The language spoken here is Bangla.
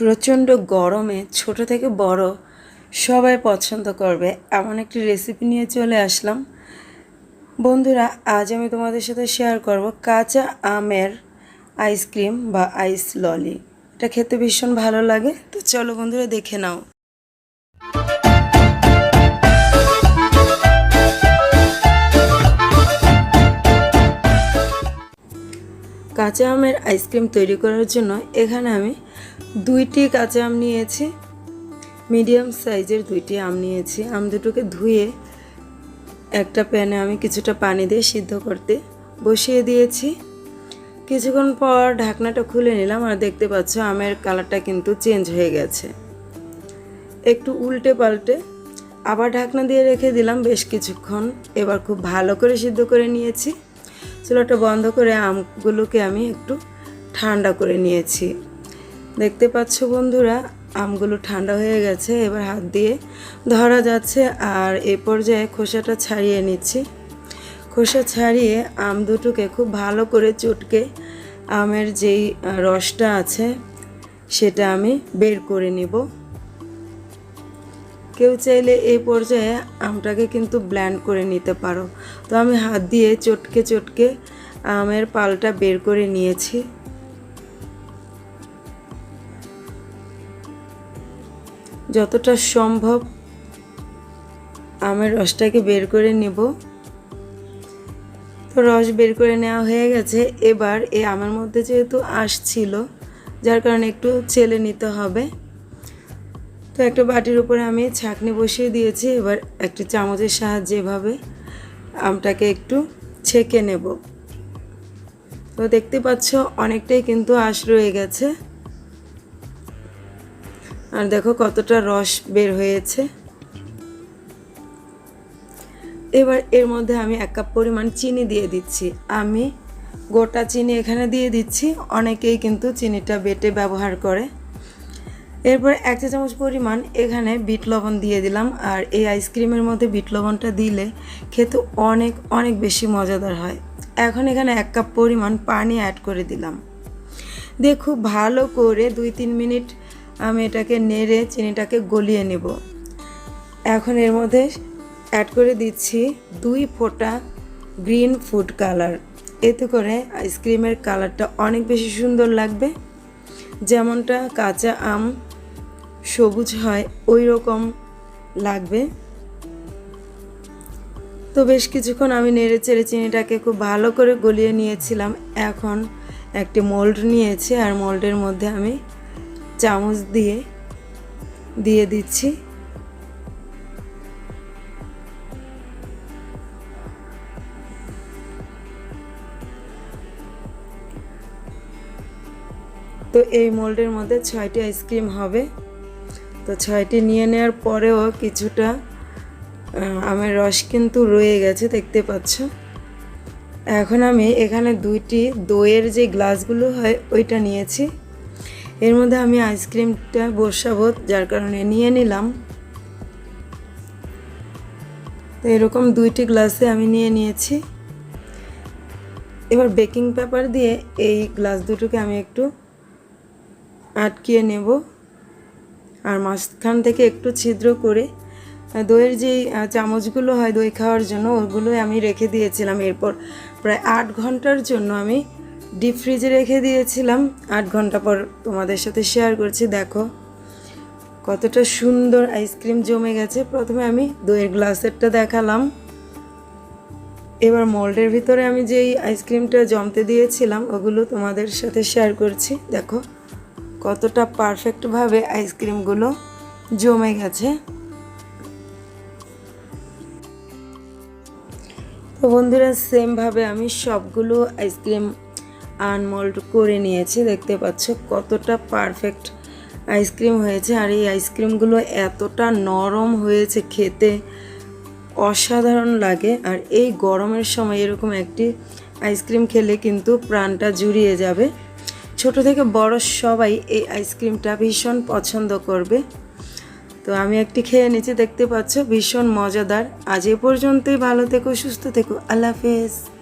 প্রচণ্ড গরমে, ছোট থেকে বড়, সবাই পছন্দ করবে। এমন একটি রেসিপি নিয়ে চলে আসলাম। বন্ধুরা, আজ আমি তোমাদের সাথে শেয়ার করব কাঁচা আমের আইসক্রিম বা আইস ললি এটা খেতে ভীষণ ভালো লাগে। তো চলো বন্ধুরা, দেখে নাও। কাঁচা আমের আইসক্রিম তৈরি করার জন্য এখানে আমি দুইটি কাঁচা আম নিয়েছি মিডিয়াম সাইজের দুইটি আম নিয়েছি। আম দুটোকে ধুয়ে একটা প্যানে আমি কিছুটা পানি দিয়ে সিদ্ধ করতে বসিয়ে দিয়েছি। কিছুক্ষণ পর ঢাকনাটা খুলে নিলাম আর দেখতে পাচ্ছ আমের কালারটা কিন্তু চেঞ্জ হয়ে গেছে। একটু উল্টে পাল্টে আবার ঢাকনা দিয়ে রেখে দিলাম বেশ কিছুক্ষণ। এবার খুব ভালো করে সিদ্ধ করে নিয়েছি। চুলাটা বন্ধ করে আমগুলোকে আমি একটু ঠান্ডা করে নিয়েছি। দেখতে পাচ্ছ বন্ধুরা, আমগুলো ঠান্ডা হয়ে গেছে, এবার হাত দিয়ে ধরা যাচ্ছে, আর এ পর্যায়ে খোসাটা ছাড়িয়ে নিচ্ছি। খোসা ছাড়িয়ে আম দুটোকে খুব ভালো করে চটকে আমের যেই রসটা আছে, সেটা আমি বের করে নিব। কেউ চাইলে এই পর্যায়ে আমটাকে কিন্তু ব্ল্যান্ড করে নিতে পারো। তো আমি হাত দিয়ে চটকে চটকে আমের পালটা বের করে নিয়েছি। যতটা সম্ভব আমের রসটাকে বের করে নেব। তো রস বের করে নেওয়া হয়ে গেছে। এবার এ আমের মধ্যে যেহেতু আঁশ ছিল, যার কারণে একটু ছেলে নিতে হবে। তো একটা বাটির উপরে আমি ছাঁকনি বসিয়ে দিয়েছি। এবার একটি চামচের সাহায্যে এভাবে আমটাকে একটু ছেঁকে নেব। তো দেখতে পাচ্ছ, অনেকটাই কিন্তু আঁশ রয়ে গেছে। আর দেখো কতটা রস বের হয়েছে। এবার এর মধ্যে আমি এক কাপ পরিমাণ চিনি দিয়ে দিচ্ছি। আমি গোটা চিনি এখানে দিয়ে দিচ্ছি, অনেকেই কিন্তু চিনিটা বেটে ব্যবহার করে। এরপর এক চা চামচ পরিমাণ এখানে বিট লবণ দিয়ে দিলাম, আর এই আইসক্রিমের মধ্যে বিট লবণটা দিলে খেতে অনেক অনেক বেশি মজাদার হয়। এখন এখানে এক কাপ পরিমাণ পানি অ্যাড করে দিলাম। দিয়ে খুব ভালো করে দুই তিন মিনিট আমি এটাকে নেড়ে চিনিটাকে গলিয়ে নেব। এখন এর মধ্যে অ্যাড করে দিচ্ছি দুই ফোঁটা গ্রিন ফুড কালার এতে করে আইসক্রিমের কালারটা অনেক বেশি সুন্দর লাগবে। যেমনটা কাঁচা আম সবুজ হয়, ওই রকম লাগবে। তো বেশ কিছুক্ষণ আমি নেড়ে চেড়ে চিনিটাকে খুব ভালো করে গলিয়ে নিয়েছিলাম। এখন একটি মোল্ড নিয়েছি, আর মোল্ডের মধ্যে আমি চামচ দিয়ে দিয়ে দিচ্ছি। তো এই মোল্ডের মধ্যে ছয়টি আইসক্রিম হবে। তো ছয়টি নিয়ে নেওয়ার পরেও কিছুটা আমের রস কিন্তু রয়ে গেছে, দেখতে পাচ্ছ। এখন আমি এখানে দুইটি দইয়ের যে গ্লাসগুলো হয়, ওইটা নিয়েছি। এর মধ্যে আমি আইসক্রিমটা বসাবো, যার কারণে নিয়ে নিলাম। তো এরকম দুইটি গ্লাসে আমি নিয়ে নিয়েছি। এবার বেকিং পেপার দিয়ে এই গ্লাস দুটোকে আমি একটু আটকিয়ে নেব আর মাঝখান থেকে একটু ছিদ্র করে দইয়ের যেই চামচগুলো হয় দই খাওয়ার জন্য ওগুলো আমি রেখে দিয়েছিলাম। এরপর প্রায় আট ঘণ্টার জন্য আমি ডিপ ফ্রিজে রেখে দিয়েছিলাম। আট ঘণ্টা পর তোমাদের সাথে শেয়ার করছি, দেখো। কতটা সুন্দর আইসক্রিম জমে গেছে। প্রথমে আমি দইয়ের গ্লাসেরটা দেখালাম। এবার মোল্ডের ভিতরে আমি যেই আইসক্রিমটা জমতে দিয়েছিলাম, ওগুলো তোমাদের সাথে শেয়ার করছি। দেখো, কতটা পারফেক্টভাবে আইসক্রিমগুলো জমে গেছে। তো বন্ধুরা সেমভাবে আমি সবগুলো আইসক্রিম আনমোল্ড করে নিয়েছি। দেখতে পাচ্ছ কতটা পারফেক্ট আইসক্রিম হয়েছে। আর এই আইসক্রিমগুলো এতটা নরম হয়েছে খেতে, অসাধারণ লাগে। আর এই গরমের সময় এরকম একটি আইসক্রিম খেলে কিন্তু প্রাণটা জুড়িয়ে যাবে। ছোট থেকে বড় সবাই এই আইসক্রিমটা ভীষণ পছন্দ করবে। তো আমি একটি খেয়ে নিচে দেখতে পাচ্ছ ভীষণ মজাদার। আজ এ পর্যন্তই। ভালো থেকো, সুস্থ থেকো। আল্লাহ হাফেজ।